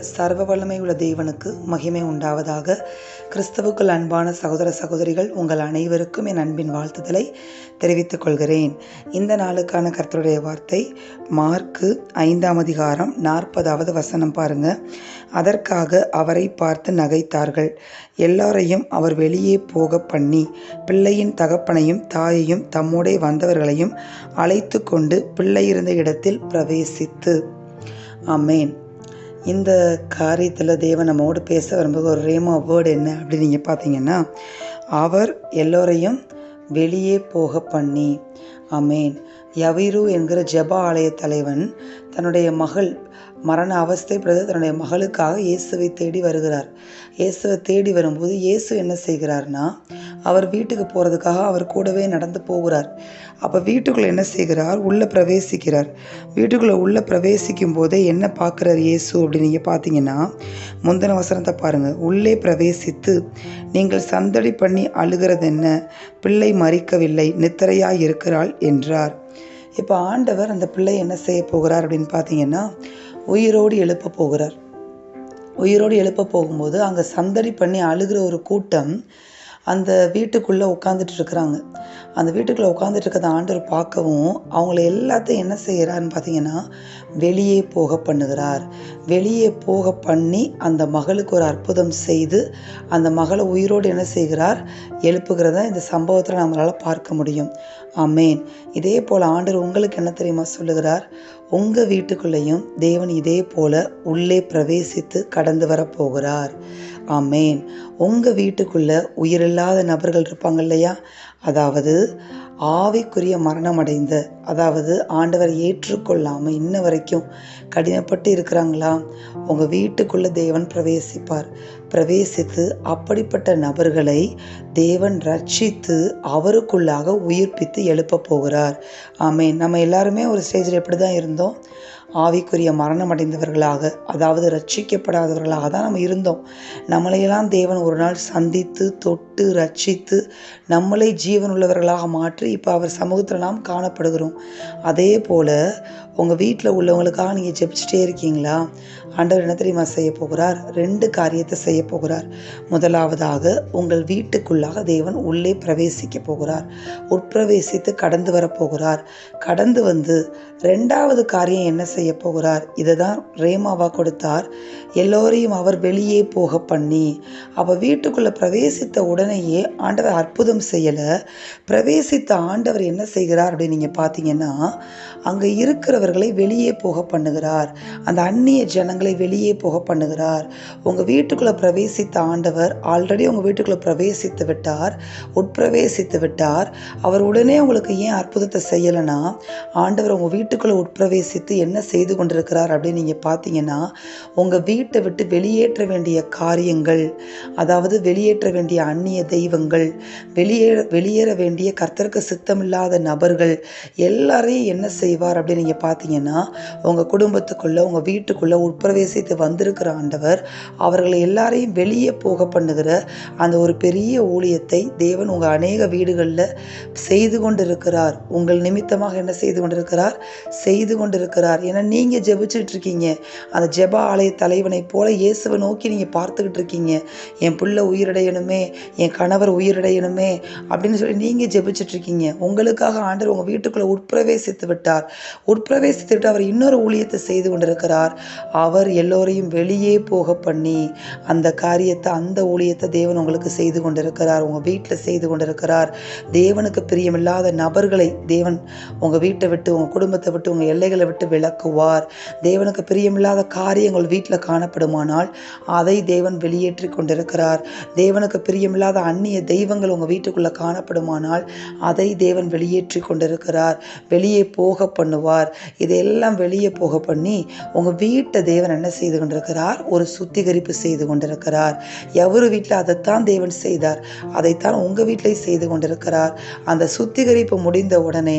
சர்வ வல்லமை உள்ள தேவனுக்கு மகிமை உண்டாவதாக. கிறிஸ்தவுக்குள் அன்பான சகோதர சகோதரிகள் உங்கள் அனைவருக்கும் என் அன்பின் வாழ்த்துதலை தெரிவித்துக் கொள்கிறேன். இந்த நாளுக்கான கர்த்தருடைய வார்த்தை மார்க்கு ஐந்தாம் அதிகாரம் நாற்பதாவது வசனம் பாருங்க. அதற்காக அவரை பார்த்து நகைத்தார்கள். எல்லாரையும் அவர் வெளியே போக பண்ணி பிள்ளையின் தகப்பனையும் தாயையும் தம்மோடே வந்தவர்களையும் அழைத்து கொண்டு பிள்ளை இருந்த இடத்தில் பிரவேசித்து. அமேன் இந்த காரியத்தில் தேவன் நம்மோடு பேச வரும்போது ஒரு ரேமா வேர்டு என்ன அப்படின்னு நீங்கள் பார்த்தீங்கன்னா அவர் எல்லோரையும் வெளியே போக பண்ணி. அமேன் யவிரு என்கிற ஜப ஆலய தலைவன் தன்னுடைய மகள் மரண அவஸ்தைப்படுது தன்னுடைய மகளுக்காக இயேசுவை தேடி வருகிறார். இயேசுவை தேடி வரும்போது இயேசு என்ன செய்கிறார்னா அவர் வீட்டுக்கு போகிறதுக்காக அவர் கூடவே நடந்து போகிறார். அப்போ வீட்டுக்குள்ளே என்ன செய்கிறார்? உள்ளே பிரவேசிக்கிறார். வீட்டுக்குள்ளே உள்ளே பிரவேசிக்கும் போதே என்ன பார்க்குறார் இயேசு அப்படின்னு நீங்கள் பார்த்தீங்கன்னா முந்தின வசனத்தை பாருங்கள் உள்ளே பிரவேசித்து நீங்கள் சந்தடி பண்ணி அழுகிறது என்ன? பிள்ளை மறிக்கவில்லை நித்திரையாக இருக்கிறாள் என்றார். இப்போ ஆண்டவர் அந்த பிள்ளை என்ன செய்ய போகிறார் அப்படின்னு பார்த்தீங்கன்னா உயிரோடு எழுப்ப போகிறார். உயிரோடு எழுப்ப போகும்போது அங்கே சந்தடி பண்ணி அழுகிற ஒரு கூட்டம் அந்த வீட்டுக்குள்ளே உட்காந்துட்டு இருக்கிறாங்க. அந்த வீட்டுக்குள்ளே உட்காந்துட்டு இருக்கிறத ஆண்டவர் பார்க்கவும் அவங்கள எல்லாத்தையும் என்ன செய்கிறாருன்னு பார்த்தீங்கன்னா வெளியே போக பண்ணுகிறார். வெளியே போக பண்ணி அந்த மகளுக்கு ஒரு அற்புதம் செய்து அந்த மகளை உயிரோடு என்ன செய்கிறார்? எழுப்புகிறத இந்த சம்பவத்தில் நம்மளால் பார்க்க முடியும். ஆமேன். இதே போல் ஆண்டர் உங்களுக்கு என்ன தெரியுமா சொல்லுகிறார்? உங்கள் வீட்டுக்குள்ளேயும் தேவன் இதே போல் உள்ளே பிரவேசித்து கடந்து வர போகிறார். ஆமேன். உங்கள் வீட்டுக்குள்ளே உயிரில்லாத நபர்கள் இருப்பாங்க இல்லையா? அதாவது ஆவிக்குரிய மரணம் அடைந்த அதாவது ஆண்டவர் ஏற்றுக்கொள்ளாமல் இன்ன வரைக்கும் கடினப்பட்டு இருக்கிறாங்களா? உங்கள் வீட்டுக்குள்ளே தேவன் பிரவேசிப்பார். பிரவேசித்து அப்படிப்பட்ட நபர்களை தேவன் ரட்சித்து அவருக்குள்ளாக உயிர்ப்பித்து எழுப்ப போகிறார். ஆமேன். நம்ம எல்லாருமே ஒரு ஸ்டேஜில் எப்படி தான் இருந்தோம். ஆவிக்குரிய மரணம் அடைந்தவர்களாக அதாவது ரட்சிக்கப்படாதவர்களாக தான் நம்ம இருந்தோம். நம்மளையெல்லாம் தேவன் ஒரு நாள் சந்தித்து தொட்டு ரட்சித்து நம்மளை ஜீவன் உள்ளவர்களாக மாற்றி இப்போ அவர் சமூகத்தில் நாம் காணப்படுகிறோம். அதே போல் உங்கள் வீட்டில் உள்ளவங்களுக்காக நீங்கள் ஜெபிச்சிட்டே இருக்கீங்களா? ஆண்டவர் என்ன தெரியுமா செய்ய போகிறார்? ரெண்டு காரியத்தை செய்ய போகிறார். முதலாவதாக உங்கள் வீட்டுக்குள்ளாக தேவன் உள்ளே பிரவேசிக்க போகிறார். உட்பிரவேசித்து கடந்து வரப்போகிறார் கடந்து வந்து ரெண்டாவது காரியம் என்ன செய்ய போகிறார். இதை தான் ரேமாவா கொடுத்தார். எல்லோரையும் அவர் வெளியே போக பண்ணி அவள் வீட்டுக்குள்ளே பிரவேசித்த உடனேயே ஆண்டவர் அற்புதம் செய்யலை. பிரவேசித்த ஆண்டவர் என்ன செய்கிறார் அப்படின்னு நீங்கள் பார்த்தீங்கன்னா அங்கே இருக்கிறவர்களை வெளியே போக பண்ணுகிறார். அந்த அந்நிய ஜனங்களை வெளியே போக பண்ணுகிறார். உங்கள் வீட்டுக்குள்ளே பிரவேசித்த ஆண்டவர் ஆல்ரெடி உங்கள் வீட்டுக்குள்ளே பிரவேசித்து விட்டார் உட்பிரவேசித்து விட்டார். அவர் உடனே உங்களுக்கு ஏன் அற்புதத்தை செய்யலைன்னா ஆண்டவர் உங்கள் வீட்டுக்குள்ளே உட்பிரவேசித்து என்ன செய்து கொண்டிருக்கிறார் அப்படின்னு நீங்கள் பார்த்தீங்கன்னா உங்கள் வீட்டை விட்டு வெளியேற்ற வேண்டிய காரியங்கள் அதாவது வெளியேற்ற வேண்டிய அந்நிய தெய்வங்கள் வெளியேற வெளியேற வேண்டிய கர்த்தருக்கு சித்தமில்லாத நபர்கள் எல்லாரையும் என்ன செய்வார் அப்படின்னு நீங்கள் பார்த்தீங்கன்னா உங்கள் குடும்பத்துக்குள்ளே உங்கள் வீட்டுக்குள்ளே உட்பிரவேசித்து வந்திருக்கிற ஆண்டவர் அவர்களை எல்லாரையும் வெளியே போக பண்ணுகிற அந்த ஒரு பெரிய ஊழியத்தை தேவன் உங்கள் அநேக வீடுகளில் செய்து கொண்டிருக்கிறார். உங்கள் நிமித்தமாக என்ன செய்து கொண்டிருக்கிறார்? செய்து கொண்டிருக்கிறார். ஏன்னா நீங்கள் ஜெபிச்சுட்டு இருக்கீங்க அந்த ஜெப ஆலய தலைவனை போல இயேசுவை நோக்கி நீங்கள் பார்த்துக்கிட்டு இருக்கீங்க என் பிள்ளை உயிரடையணுமே என் கணவர் உயிரடையணுமே அப்படின்னு சொல்லி நீங்கள் ஜெபிச்சுட்டு இருக்கீங்க உங்களுக்காக ஆண்டவர் உங்கள் வீட்டுக்குள்ளே உட்பிரவேசித்து விட்டார். உட்பிரவேசித்து விட்டு அவர் இன்னொரு ஊழியத்தை செய்து கொண்டிருக்கிறார். அவர் எல்லோரையும் வெளியே போக பண்ணி அந்த காரியத்தை அந்த ஊழியத்தை தேவன் உங்களுக்கு செய்து கொண்டிருக்கிறார். உங்கள் வீட்டில் செய்து கொண்டிருக்கிறார். தேவனுக்கு பிரியமில்லாத நபர்களை தேவன் உங்கள் வீட்டை விட்டு உங்கள் குடும்பத்தை விட்டு உங்கள் எல்லைகளை விட்டு விளக்கும் விளக்குவார் தேவனுக்கு பிரியமில்லாத காரியங்கள் வீட்டில் காணப்படுமானால் அதை தேவன் வெளியேற்றி கொண்டிருக்கிறார். தேவனுக்கு பிரியமில்லாத அந்நிய தெய்வங்கள் உங்கள் வீட்டுக்குள்ளே காணப்படுமானால் அதை தேவன் வெளியேற்றி கொண்டிருக்கிறார். வெளியே போக பண்ணுவார். இதையெல்லாம் வெளியே போக பண்ணி உங்கள் வீட்டை தேவன் என்ன செய்து கொண்டிருக்கிறார்? ஒரு சுத்திகரிப்பு செய்து கொண்டிருக்கிறார். எவரு வீட்டில் அதைத்தான் தேவன் செய்தார்? அதைத்தான் உங்கள் வீட்டிலையும் செய்து கொண்டிருக்கிறார். அந்த சுத்திகரிப்பு முடிந்த உடனே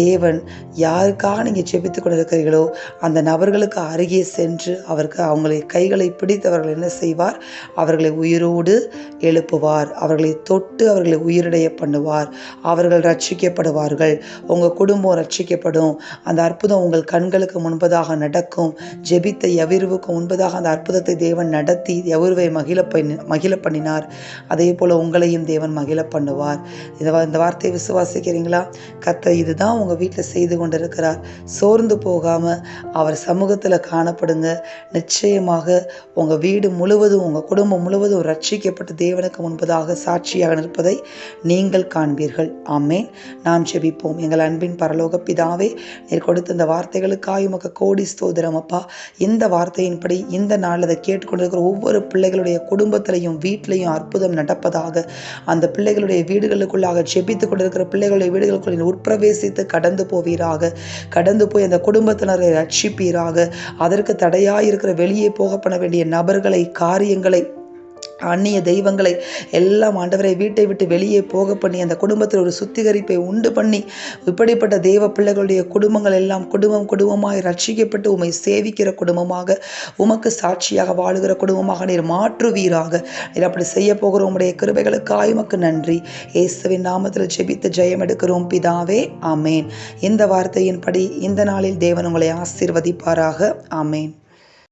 தேவன் யாருக்காக நீங்கள் செபித்து கொண்டிருக்கிறீர்களோ அந்த நபர்களுக்கு அருகே சென்று அவருக்கு அவங்களை கைகளை பிடித்தவர்கள் என்ன செய்வார்? அவர்களை உயிரோடு எழுப்புவார். அவர்களை தொட்டு அவர்களை உயிரிடைய பண்ணுவார். அவர்கள் ரட்சிக்கப்படுவார்கள். உங்கள் குடும்பம் ரட்சிக்கப்படும். அந்த அற்புதம் உங்கள் கண்களுக்கு முன்பதாக நடக்கும். ஜெபித்த எவிர்வுக்கு முன்பதாக அந்த அற்புதத்தை தேவன் நடத்தி எவிர்வை மகிழ பண்ணி மகிழ பண்ணினார். அதே போல் உங்களையும் தேவன் மகிழ பண்ணுவார். இதை இந்த வார்த்தையை விசுவாசிக்கிறீங்களா? கத்த இதுதான் உங்கள் வீட்டில் செய்து கொண்டிருக்கிறார். சோர்ந்து போகாமல் அவர் சமூகத்தில் காணப்படுங்க. நிச்சயமாக உங்கள் வீடு முழுவதும் உங்கள் குடும்பம் முழுவதும் ரட்சிக்கப்பட்டு தேவனுக்கு முன்பதாக சாட்சியாக நிற்பதை நீங்கள் காண்பீர்கள். ஆமே நாம் ஜெபிப்போம். எங்கள் அன்பின் பரலோக பிதாவே நீர் கொடுத்த இந்த வார்த்தைகளுக்காக உமக்கு கோடி ஸ்தோதிரம் அப்பா. இந்த வார்த்தையின்படி இந்த நாளில் அதை கேட்டுக்கொண்டிருக்கிற ஒவ்வொரு பிள்ளைகளுடைய குடும்பத்திலையும் வீட்டிலையும் அற்புதம் நடப்பதாக அந்த பிள்ளைகளுடைய வீடுகளுக்குள்ளாக ஜெபித்து கொண்டிருக்கிற பிள்ளைகளுடைய வீடுகளுக்குள் உட்பிரவேசித்து கடந்து போவீராக. கடந்து போய் அந்த குடும்பத்தினர் ரட்சிப்பீராக. அதற்கு தடையாயிருக்கிற வெளியே போக பண்ண வேண்டிய நபர்களை காரியங்களை அந்நிய தெய்வங்களை எல்லாம் ஆண்டவரை வீட்டை விட்டு வெளியே போக பண்ணி அந்த குடும்பத்தில் ஒரு சுத்திகரிப்பை உண்டு பண்ணி இப்படிப்பட்ட தெய்வ பிள்ளைகளுடைய குடும்பங்கள் எல்லாம் குடும்பம் குடும்பமாய் ரட்சிக்கப்பட்டு உம்மை சேவிக்கிற குடும்பமாக உமக்கு சாட்சியாக வாழுகிற குடும்பமாக நீர் மாற்றுவீராக. நீர் அப்படி செய்ய போகிற உங்களுடைய கிருபைகளுக்காய் உமக்கு நன்றி. இயேசுவின் நாமத்தில் ஜெபித்து ஜெயம் எடுக்கிறோம். பிதாவே ஆமேன். இந்த வார்த்தையின்படி இந்த நாளில் தேவன் உங்களை ஆசீர்வதிப்பாராக. ஆமேன்.